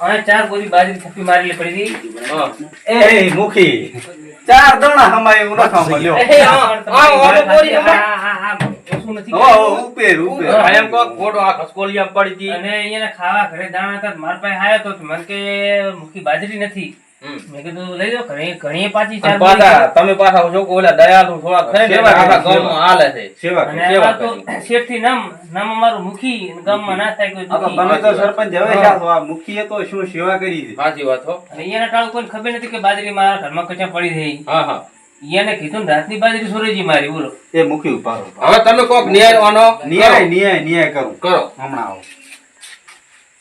હવે ચાર બોરી બાજરી થપ્પી મારેલી પડી હતી. એ. મુખી. ચાર દણા હમાય એવું ન સાંભળ્યો એ, હા, હા, ઓલો બોરી હા, હા, ઉપેર એમ આ પડી હતી. અને અહીંયા ખાવા ઘરે દાણા હતા મારા પાસે આવ્યો તો મને કે મુખી બાજરી નથી. મેં કીધું લઈ લો ઘણી ઘણી પાછી ચાર પાછા તમે પાછા છો ઓલા દયાળુ થોડા ખરે ને સેવા ગામમાં હાલે છે. સેવા સેવા આમાં તો શેઠથી નામ નામ અમારું મુખી ગામમાં ના થાય કોઈ દુખી. તમે તો સરપંચ હવે શા આ મુખીએ તો શું સેવા કરી છે? સાચી વાત હો. અને અહીંયાના ટાળું કોઈને ખબર નથી કે બાજરી મારા ઘરમાં કચા પડી થઈ હા હા. અહીંયાને કીધું ને રાતની બાજરી સુરેજી મારી બોલો. એ મુખી ઉપાડો હવે તમે કોક ન્યાય ન્યાય ન્યાય ન્યાય કરું. કરો. હમણાં આવો.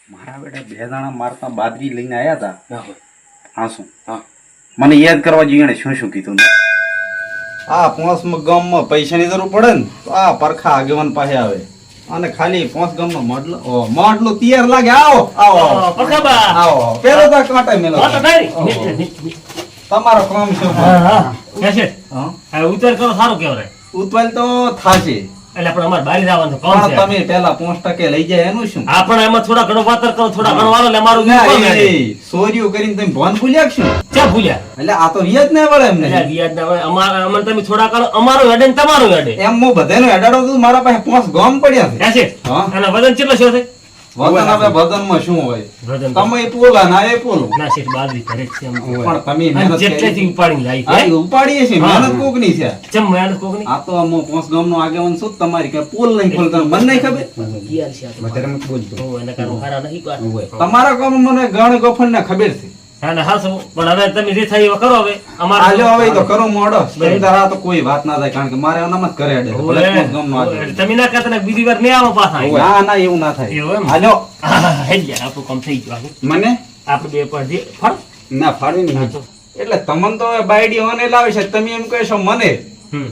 મારા બેટા બે દાણા મારતા બાદરી લઈને આયા હતા હા શું? હા. મને યાદ કરવા જોઈએ એણે શું શું કીધું આ પોસમાં ગામમાં પૈસાની જરૂર પડે ને તો આ પરખા આગેવાન પાસે આવે. અને ખાલી પોસ ગામમાં મોડલો ઓ, મોડલો તૈયાર લાગે. આવો આવો પખાબા આવો પેલો તો કાંટા મેલો. તમારો કામ શું? હા, હા. ક્યાં છે? હા? હા, ઉતાર કરો સારું કહેવાય. ઉતવાલ તો થાશે. એટલે આપણે અમારે બહાર જવાનું કોણ છે. તમે પેલા 5 ટકે લઈ જાય એનું શું? આપણે એમાં થોડા ઘણો વાતર કરો થોડા ઘણો વાળો એટલે મારું ના, કામ એ છે. સોર્યું કરીને તમે ભોન ભૂલ્યા શું? ક્યાં ભૂલ્યા? એટલે આ તો વ્યાજ ના વળે એમને. વ્યાજ ના વળે. અમારે અમને તમે થોડા કરો અમારું હેડે ને તમારું હેડે. એમ હું બધાનો હેડાડો તો મારા પાસે પોંચ ગોમ પડ્યા છે. હા. અને વજન કેટલો છે? વતન આપણે વતનમાં શું હોય? તમે પોલા ના એ પોલું ના શેઠ બાદરી કરે છે પણ તમે મહેનત જેટલેથી કરી. ઉપાડીને લાવી છે. ઉપાડીએ છે. મહેનત કોકની છે. ચમ મહેનત કોકની? આ તો અમો પોંચ ગામનો આગેવાન શું તમારી કે પોલ નહીં ખોલતા મને નહીં ખબર? યાર છે આ તો. ઓ એના કારણે હારા નહીં તમારા ગામ મને ગણ ગોફણ ને ખબર છે. હા, ના, પણ હવે તમે જે થાય એવા કરો હવે અમારે આજો હવે તો કરો મોડો સ્પેન્ડર આ તો કોઈ વાત ના થાય કારણ કે મારે એનામાં જ કરે અડે છે. ભલે પોંચ ગામનો આગેવાન. તમે ના કહેતા બીજી વાર નહીં આવો પાછા ના ના એવું ના થાય એવું એમ? હાલો યાર, આપણું કામ થઈ ગયું મને આપણે બે પર જે ફળ ના ફાડવી નહીં એટલે તમને તો બાયડી મને લાવે છે તમે એમ કહેશો મને.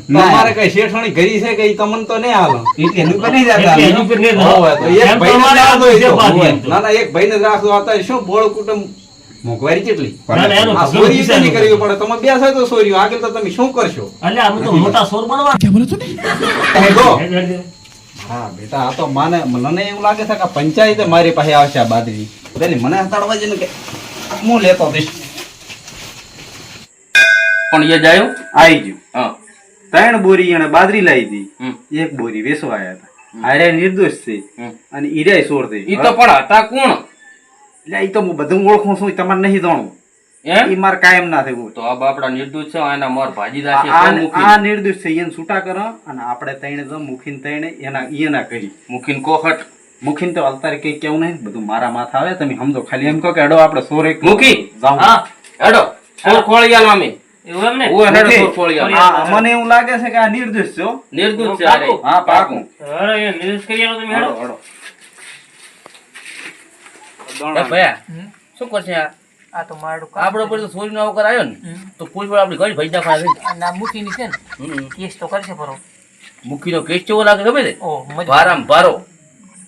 તમારે કઈ શેઠાણી ઘરી છે કે તમને તો નહીં હાલો એટલે એનું પર નહીં જતા. એનું પર નહીં જતા. તો એક ભાઈ ને રાખો ઈ તો. જે બાકી હોવે. એમ તો. ના ના એક ભાઈને જ રાખો અત્યારે શું બોળ કુટુંબ મોંઘવારી કેટલી? સોરી કરવી પડે તમે બે થાય તો સોરી આગળ તો તમે શું કરશો? એટલે અમે તો મોટા સોર બનવા. હે ગો. હેડ, હેડ, હેડ. હા બેટા આ તો મને મને એવું લાગે છે કે પંચાયતે મારી પાસે આવશે આ બાદરી બેન મને હતાડવા જઈને કે હું લેતો દઈશ પણ એ જાય? આવી ગયું. હા. ત્રણ બોરી એને બાદરી લાવી હતી એક બોરી વેસવા આવ્યા હતા. આર્યા નિર્દોષ છે. અને ઈરાય સોર થઈ ઈ તો પણ હતા કોણ? એટલે એ તો હું બધું ઓળખું છું તમારે નહીં જાણું એમ? ઈ મારે કાયમ ના થયું તો આ બાપડા નિર્દોષ છે મોર ભાજીદાર છે આ તો મૂકી આ નિર્દોષ છે એને છૂટા કરો અને આપણે તઈને તો મુખીને તઈને એના એના કરી. મૂકીને કોહટ. મુખીને તો અત્યારે કઈ કેવું નહીં બધું મારા માથા આવે તમે સમજો ખાલી એમ કહો કે અડો આપણે સોર એક હા હેડો. સોર ખોળી આલો અમે. એવું એમ ને? ઓય હેડો મુખી. મને એવું લાગે છે કે આ નિર્દોષ છે નિર્દોષ છે હા પાકું. નિર્દોષ કરી તમે હેડો. શું કરશે આ? આ તો મારું આપડે ઉપર સોરી નો અવકર આવ્યો ને તો પોલીસવાળા આપડી ઘણી ભૈજા ખાય આ ના મૂકીની છે ને કેસ તો કરશે પરો મૂકીનો કેસ કેવો લાગે ખબર છે? ભારામ ભારો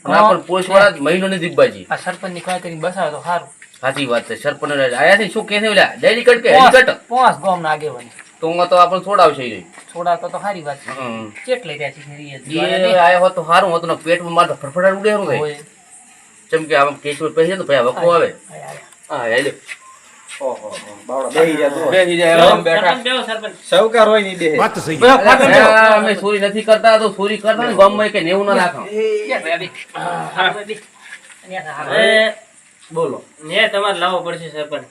અને પણ પોલીસવાળા મહિનો ની દીપબાજી આ સરપંચની કાંઈ કરીને બસાવે તો સારું. સાચી વાત છે સરપંચ આયા છે શું કે છે ઓલા? ડેરી કટ કે કટ પોસ ગોમ ના આગેવાની. તો હું તો આપણે છોડાવશે ઈ. છોડાવતો તો સારી વાત છે. કેટલે ત્યાં છે આયો હોત તો સારું હોત ને પેટમાં મારે તો ફરફડાટ ઉડે જેમ કે આમ કેસ પર પહેરી તો ભાઈ વખો આવે. હા હેલો. ઓહો, બાવળા બેહી ગયા તો. બેસી જાય આરામ બેઠા. સરપંચ બેહો, સરપંચ. સહકાર હોયની બેહે. અરે, અમે ચોરી નથી કરતા તો ચોરી કરતા ને ગામમાં કે નેવું ના રાખો બોલો. ન્યાય તમારે લાવવો પડશે સરપંચ.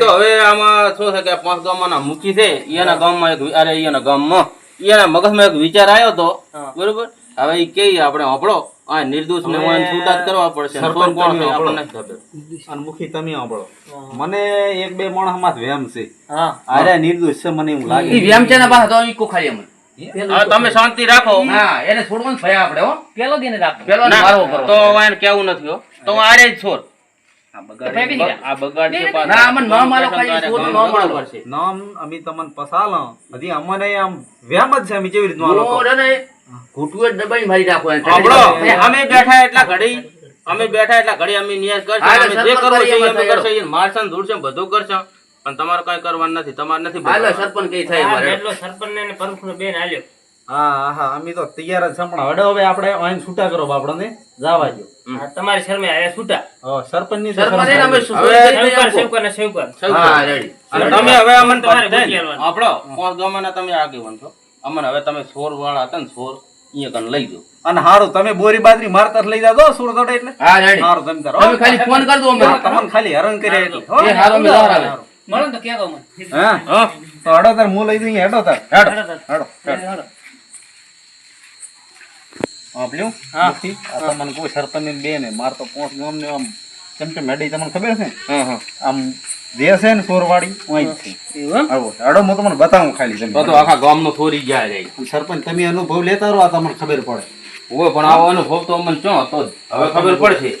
તો હવે આમાં શું છે કે પાંચ ગામના મુખી છે એના ગામમાં એક અરે એના ગામમાં એના મગજમાં એક વિચાર આવ્યો તો બરોબર? હવે એ કે આપણે આપણો આ નિર્દોષ ને છૂટા કરવા પડશે સરપંચ કોણ છે આપણને? આપણો. ખબર અને મુખી તમે આપણો મને એક બે માણસમાં વેમ છે. હા. અરે નિર્દોષ છે મને એવું લાગે. ઈ વ્યામ છે ને પાછા તો ઈ કોખાય અમે તમે શાંતિ રાખો. હા એને છોડવાનું ભયા આપણે હો. પેલો દિને રાખો. પેલો ને મારવો કરો. તો એને કેવું નથી હો. તો હું આરે જ છોડ. આ બગાડી. આ બગાડ છે પાછા. ના આમાં ન મારો ખાલી છોડ ન મારો કરશે નામ અમે તમને પસાલો હજી અમને આમ વેમ જ છે અમે કેવી રીતનું ઘૂંટુએ દબાઈ મારી નાખો અમે બેઠા એટલા ઘડી અમે બેઠા એટલા ઘડી અમે નિયાસ કરશું અમે જે કરવું છે અમે કરશું. ઈ મારશું ને ધૂળશું બધું કરશું. પણ તમારે કઈ કરવાનું નથી તમારે નથી હાલો સરપંચ કઈ થાય મારે એટલો સરપંચ ને પ્રમુખ બેન આલ્યો હા હા અમે તો તૈયાર જ છે પણ હવે આપણે અહીં છૂટા કરો બાપડાને. જવા દો તમારી શરમે આયા છૂટા. સરપંચની સરપંચ અમે ને હા રેડી. તમે હવે અમને તમારે ગામના તમે આગેવાન છો. અમને હવે તમે સોર વાળા હતા ને સોર અહીંયા કન લઈ દો અને હારું તમે બોરી બાજરી મારતા લઈ જાજો સુર દોડે એટલે? હા રેડી હારું તમે તારો તમે ખાલી ફોન કરી દો અમે તમને ખાલી હેરાન કર્યા એટલે. હો? એ હારું. મે જવા આવે. મળો તો કહેજો મને હા હા. તો હડો તાર હું લઈ દઉં હેડો તાર. હેડો. હેડો હેડો. આપ્યું હા. આ તમને કોઈ સરપંચ ને બે ને માર તો પોંચ ગામ ને આમ કેમ કે મેડી તમને ખબર છે? ને હા હા. આમ જે છે ને સોરવાડી હું જ છે આવો હેડો હું તમને બતાવું ખાલી તમે તો આખા ગામનો થોરી ગયા જાય. સરપંચ તમે અનુભવ લેતા રહો આ તમને ખબર પડે. હોય પણ આવો અનુભવ તો અમને ચો હતો હવે ખબર પડશે.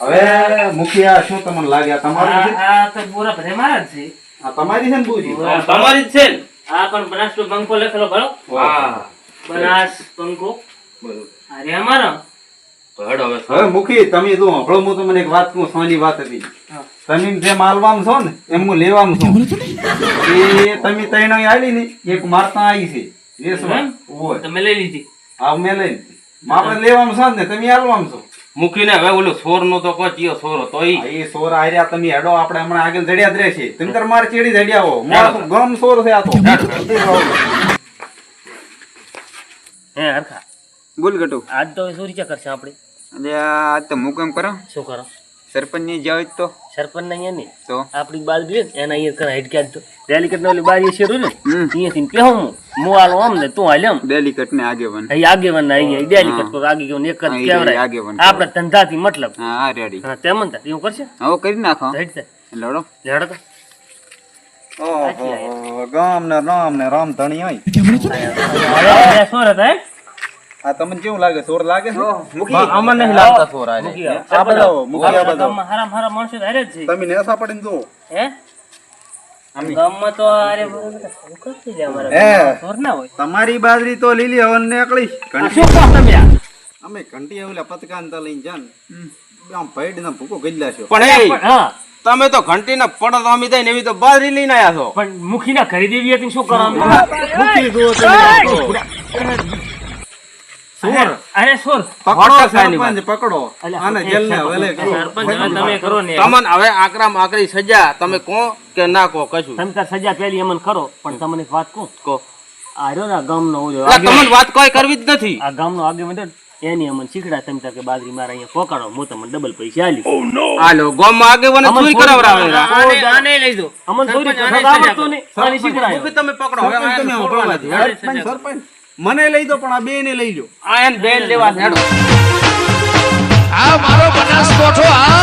હવે મુખિયા શું તમને લાગ્યા તમારું છે? આ તો બોરા ભરે મારા જ છે. આ તમારી છે ને બુજી. તમારી જ છે ને? આ પણ બનાસ નો પંખો લખેલો ભરો. હા બનાસ પંખો અરે અમારો. તો મુખી તમે તો હંભળો હું તમને એક વાત કહું સોની વાત હતી. તમે જે માલવામ છો ને એમ હું લેવામ છું. એ તમે ત્રણ આવી ને એક મારતા આવી છે. તમે લઈ લીધી. હા મેં લઈ લીધી. આપણે લેવામ છો ને તમે હાલવામાં છો. મૂકીને હવે ઓલું સોર નો તો કોઈ સોર હતો એ સોર આર્યા તમે હેડો આપણે હમણાં આગળ જડ્યા જ રહેશે. તમે તાર માર ચેડી જડ્યા હો. મારો તો ગમ સોર છે આ તો. હે હરખા. બોલ ગટુ. આજ તો ચોરી ચા કરશે આપણે એટલે આજ તો હું કેમ કરો? શું કરો? સરપંચની જાવ તો. સરપંચ ને અહીંયા નહીં. તો? આપણી બાજરી બી એના અહીંયા કરા હેડ ક્યાં તો ડેલિકેટ ઓલી બારી શેરું ને. અહીંયાથી કે હું. હું આલો આમ ને તું હાલ આમ. ડેલિકેટ ને આગેવાન. અહીં આગેવાન ના અહીંયા ડેલિકેટ પર આગેવાન એક જ કહેવાય આગેવાન આપણે ધંધાથી મતલબ. હા રેડી. હા તેમ ને એવું કરશે? હવે કરી નાખો. હેડ થાય લડો. લડો તો. ઓહો ગામ ને રામ ને રામ ધણી હોય? આ તમને કેવું લાગે? સોર લાગે છે? આમાં નહીં લાગતા સોર આ આ બતાવો મુખી આ બતાવો ગામમાં હારામાં માણસો તો છે. તમે નેસા પડીને જો હે? ગામમાં તો અરે શું કરતી છે અમારા હે. ગામમાં? ચોર ના હોય. તમારી બાજરી તો લીલી હવન ને આ? અમે ઘંટી આવેલા પતકાન તા લઈને જાન. આમ પૈડ ના ભૂકો ગઈલા છો. પણ તમે તો ઘંટી ના પડો તો અમી થાય ને એવી તો બાજરી લઈને આવ્યા છો. પણ મુખી ના ખરીદી હતી શું કરવાનું મુખી તમે. સોર અરે સોર પકડો સરપંચ પકડો. અને જેલ ને વેલે સરપંચ હવે તમે કરો ને. તમન હવે આકરામ આકરી સજા. તમે કો કે ના કો કશું. તમે તાર સજા પેલી અમન કરો પણ તમને એક વાત કહું? કો આર્યો ના ગામ નો ઓલો તમને વાત કોઈ કરવી જ નથી. આ ગામ નો આગે મંડળ એની અમને શીખડા તમે તાર કે બાજરી મારા અહીંયા પોકાડો હું તમને ડબલ પૈસા આલી હાલો ગોમ આગે વને ચોરી કરાવરાવે આને લઈ દો. અમન ચોરી કરાવતો ને આની શીખડા. આને તમે પકડો. હવે તમે આને સરપંચ સરપંચ. મને લઈ દો પણ આ બે ને લઈ લો આ એને બેન લેવા હેડો. આ મારો બનાસ કોઠો આ